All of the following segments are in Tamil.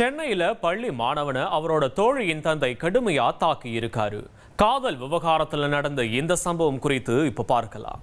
சென்னையில பள்ளி மாணவனை அவரோட தோழியின் தந்தை கடுமையா தாக்கி இருக்காரு காதல் விவகாரத்துல நடந்த இந்த சம்பவம் குறித்து இப்ப பார்க்கலாம்.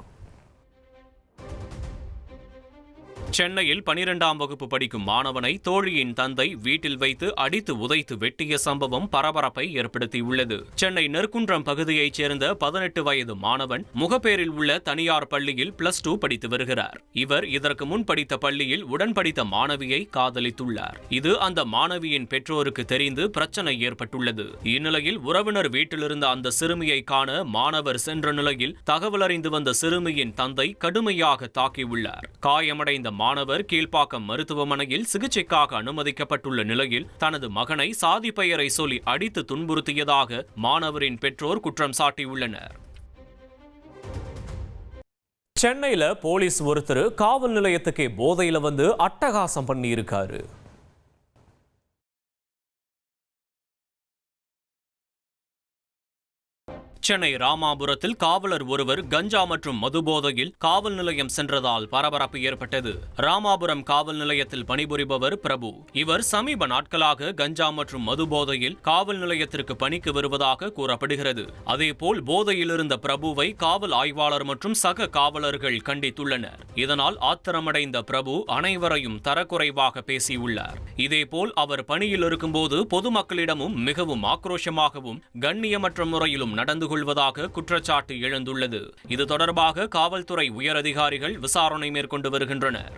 சென்னையில் பனிரெண்டாம் வகுப்பு படிக்கும் மாணவனை தோழியின் தந்தை வீட்டில் வைத்து அடித்து உதைத்து வெட்டிய சம்பவம் பரபரப்பை ஏற்படுத்தியுள்ளது. சென்னை நெற்குன்றம் பகுதியைச் சேர்ந்த பதினெட்டு வயது மாணவன் முகப்பேரில் உள்ள தனியார் பள்ளியில் பிளஸ் டூ படித்து வருகிறார். இவர் இதற்கு முன் படித்த பள்ளியில் உடன் படித்த மாணவியை காதலித்துள்ளார். இது அந்த மாணவியின் பெற்றோருக்கு தெரிந்து பிரச்சனை ஏற்பட்டுள்ளது. இந்நிலையில் உறவினர் வீட்டிலிருந்த அந்த சிறுமியை காண மாணவர் சென்ற நிலையில் தகவலறிந்து வந்த சிறுமியின் தந்தை கடுமையாக தாக்கியுள்ளார். காயமடைந்த மாணவர் கீழ்ப்பாக்கம் மருத்துவமனையில் சிகிச்சைக்காக அனுமதிக்கப்பட்டுள்ள நிலையில் தனது மகனை சாதி பெயரை சொல்லி அடித்து துன்புறுத்தியதாக மாணவரின் பெற்றோர் குற்றம் சாட்டியுள்ளனர். சென்னையில போலீஸ் ஒருத்தர் காவல் நிலையத்துக்கே போதையில வந்து அட்டகாசம் பண்ணி சென்னை ராமாபுரத்தில் காவலர் ஒருவர் கஞ்சா மற்றும் மதுபோதையில் காவல் நிலையம் சென்றதால் பரபரப்பு ஏற்பட்டது. ராமாபுரம் காவல் நிலையத்தில் பணிபுரிபவர் பிரபு. இவர் சமீப நாட்களாக கஞ்சா மற்றும் மதுபோதையில் காவல் நிலையத்திற்கு பணிக்கு வருவதாக கூறப்படுகிறது. அதேபோல் போதையில் இருந்த பிரபுவை காவல் ஆய்வாளர் மற்றும் சக காவலர்கள் கண்டித்துள்ளனர். இதனால் ஆத்திரமடைந்த பிரபு அனைவரையும் தரக்குறைவாக பேசியுள்ளார். இதேபோல் அவர் பணியில் இருக்கும்போது பொதுமக்களிடமும் மிகவும் ஆக்ரோஷமாகவும் கண்ணியமற்ற முறையிலும் நடந்து கொள்வதாக குற்றச்சாட்டு எழுந்துள்ளது. இது தொடர்பாக காவல்துறை உயரதிகாரிகள் விசாரணை மேற்கொண்டு வருகின்றனர்.